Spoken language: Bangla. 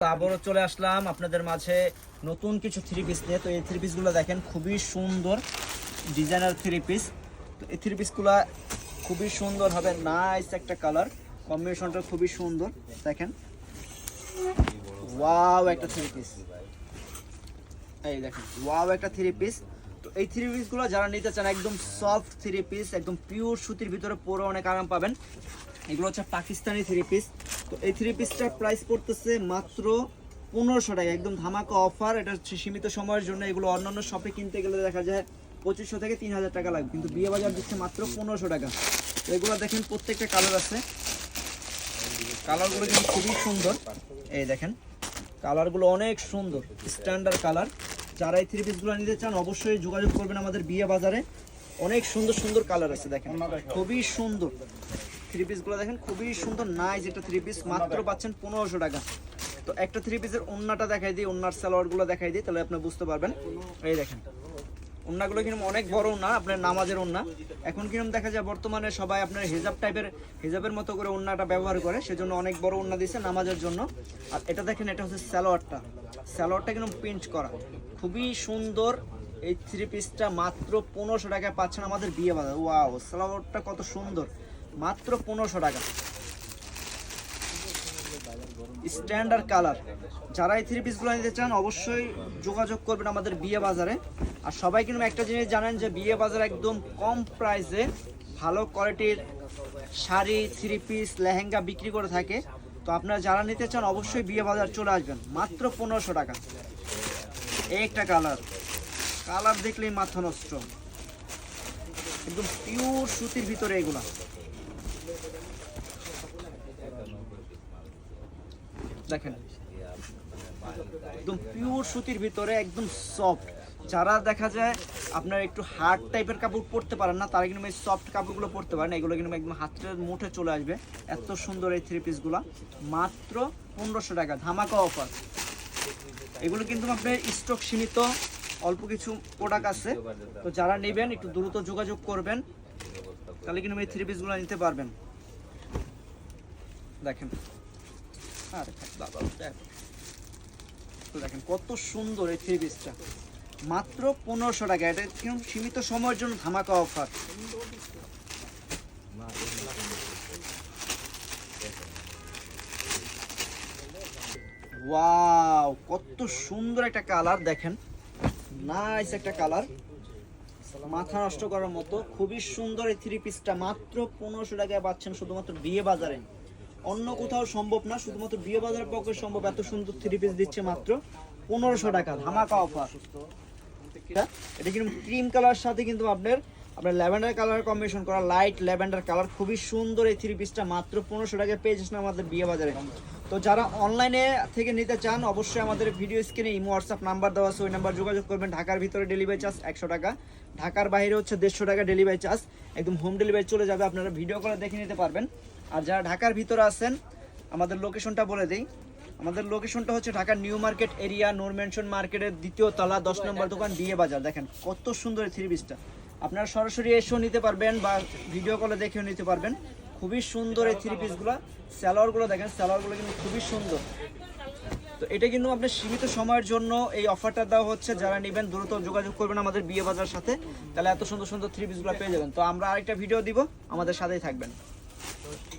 আবারও চলে আসলাম আপনাদের মাঝে নতুন কিছু থ্রি পিস নিয়ে। তো এই থ্রি পিসগুলো দেখেন, খুবই সুন্দর ডিজাইনার থ্রি পিস তো এই থ্রি পিসগুলো খুবই সুন্দর হবে নাইস একটা কালার কম্বিনেশনটা খুবই সুন্দর, দেখেন। ওয়াও একটা থ্রি পিস এই দেখেন ওয়াও একটা থ্রি পিস এই থ্রি পিসগুলো যারা নিতে চান, একদম সফট থ্রি পিস একদম পিওর সুতির ভিতরে পরে, অনেক আরাম পাবেন। এগুলো হচ্ছে পাকিস্তানি থ্রি পিস তো এই থ্রি পিসটার প্রাইস পড়তেছে মাত্র পনেরোশো টাকা। একদম ধামাকা অফার এটা হচ্ছে সীমিত সময়ের জন্য এগুলো অন্যান্য শপে কিনতে গেলে দেখা যায় পঁচিশশো থেকে তিন হাজার টাকা লাগবে, কিন্তু বিয়ে বাজার দিচ্ছে মাত্র পনেরোশো টাকা। তো এগুলো দেখেন প্রত্যেকটা কালার আছে। কালারগুলো কিন্তু খুবই সুন্দর। এই দেখেন কালারগুলো অনেক সুন্দর স্ট্যান্ডার্ড কালার যারা এই থ্রি পিসগুলো নিতে চান, অবশ্যই যোগাযোগ করবেন আমাদের বিয়ে বাজারে। অনেক সুন্দর সুন্দর কালার আছে, দেখেন। খুবই সুন্দর। থ্রি পিসগুলো দেখেন, খুবই সুন্দর নাইস এটা থ্রি পিস মাত্র পাচ্ছেন পনেরোশো টাকা। তো একটা থ্রি পিসের ওন্নাটা দেখাই দিই, ওন্নার সালোয়ারগুলো দেখাই দিই, তাহলে আপনি বুঝতে পারবেন। এই দেখেন, ওন্নাগুলো কিন্তু অনেক বড় ওন্না, আপনার নামাজের ওন্না। এখন কিরম দেখা যায়, বর্তমানে সবাই আপনার হেজাব টাইপের হেজাবের মতো করে ওন্নাটা ব্যবহার করে, সেজন্য অনেক বড় ওন্না দিয়েছে নামাজের জন্য। আর এটা দেখেন, এটা হচ্ছে স্যালোয়ারটা স্যালোয়ারটা কিন্তু প্রিন্ট করা। খুবই সুন্দর। এই থ্রি পিসটা মাত্র পনেরোশো টাকায় পাচ্ছেন আমাদের বিয়ে বাজার ওয়াও স্যালোয়ারটা কত সুন্দর। মাত্র পনেরোশো টাকা। স্ট্যান্ডার্ড কালার যারা এই থ্রি পিসগুলো নিতে চান, অবশ্যই যোগাযোগ করবেন আমাদের বিয়ে বাজারে। আর সবাই কিন্তু একটা জিনিস জানেন যে, বিয়ে বাজার একদম কম প্রাইসে ভালো কোয়ালিটির শাড়ি থ্রি পিস লেহেঙ্গা বিক্রি করে থাকে। তো আপনারা যারা নিতে চান, অবশ্যই বিয়ে বাজার চলে আসবেন। মাত্র পনেরোশো টাকা। একটা কালার। কালার দেখলেই মাথা নষ্ট। একদম পিওর সুতির ভিতরে এগুলা। দেখেন, একদম পিওর সুতির ভিতরে, একদম সফট যারা দেখা যায় আপনার একটু হার্ড টাইপের কাপড় পরতে পারেন না, তারা কিন্তু এই সফট কাপড়গুলো পরতে পারেন এগুলো কিন্তু একদম হাতের মুঠে চলে আসবে। এত সুন্দর এই থ্রি পিসগুলো মাত্র পনেরোশো টাকা। ধামাকা অফার এগুলো কিন্তু আপনার স্টক সীমিত, অল্প কিছু প্রোডাক্ট আছে। তো যারা নেবেন, একটু দ্রুত যোগাযোগ করবেন, তাহলে কিন্তু এই থ্রি পিসগুলো নিতে পারবেন। দেখেন। তো দেখেন কত সুন্দর এই থ্রি পিসটা মাত্র পনেরোশো টাকা। এটা কিন্তু সীমিত সময়ের জন্য ধামাকা অফার ওয়াও কত সুন্দর একটা কালার দেখেন। নাইস একটা কালার মাথা নষ্ট করার মতো, খুবই সুন্দর এই থ্রি পিসটা মাত্র পনেরোশো টাকায় পাচ্ছেন শুধুমাত্র বিয়ে বাজারে। অন্য কোথাও সম্ভব না, শুধুমাত্র বিয়ে বাজারের পক্ষে সম্ভব। এত সুন্দর থ্রি পিস দিচ্ছে মাত্র পনেরোশো টাকা, ধামাকা অফার এটা কিন্তু ক্রিম কালার সাথে কিন্তু আপনার আপনার ল্যাভেন্ডার কালার কম্বিনেশন করা লাইট ল্যাভেন্ডার কালার খুবই সুন্দর এই থ্রি পিসটা মাত্র পনেরোশো টাকায় পেয়ে যাচ্ছেন আমাদের বিয়ে বাজারে। তো যারা অনলাইনে থেকে নিতে চান, অবশ্যই আমাদের ভিডিও স্ক্রিনে ইমো হোয়াটসঅ্যাপ নাম্বার দেওয়া আছে, ওই নাম্বার যোগাযোগ করবেন। ঢাকার ভিতরে ডেলিভারি চার্জ একশো টাকা, ঢাকার বাইরে হচ্ছে দেড়শো টাকা ডেলিভারি চার্জ একদম হোম ডেলিভারি চলে যাবে, আপনারা ভিডিও করে দেখে নিতে পারবেন। আর যারা ঢাকার ভিতরে আছেন, আমাদের লোকেশনটা বলে দিই। আমাদের লোকেশনটা হচ্ছে ঢাকার new market area, Noor mansion মার্কেটের দ্বিতীয় তলা, দশ নম্বর দোকান বিয়ে বাজার। দেখেন, কত সুন্দর থ্রি পিসটা আপনারা সরাসরি এসেও নিতে পারবেন বা ভিডিও কলে দেখেও নিতে পারবেন। খুবই সুন্দর এই থ্রি পিসগুলো স্যালোয়ারগুলো দেখেন স্যালোয়ারগুলো কিন্তু খুবই সুন্দর। তো এটা কিন্তু আপনার সীমিত সময়ের জন্য এই অফারটা দেওয়া হচ্ছে। যারা নেবেন, দ্রুত যোগাযোগ করবেন আমাদের বিয়ে বাজার সাথে। তাহলে এত সুন্দর সুন্দর থ্রি পিসগুলো পেয়ে যাবেন। তো আমরা আরেকটা ভিডিও দিব, আমাদের সাথেই থাকবেন।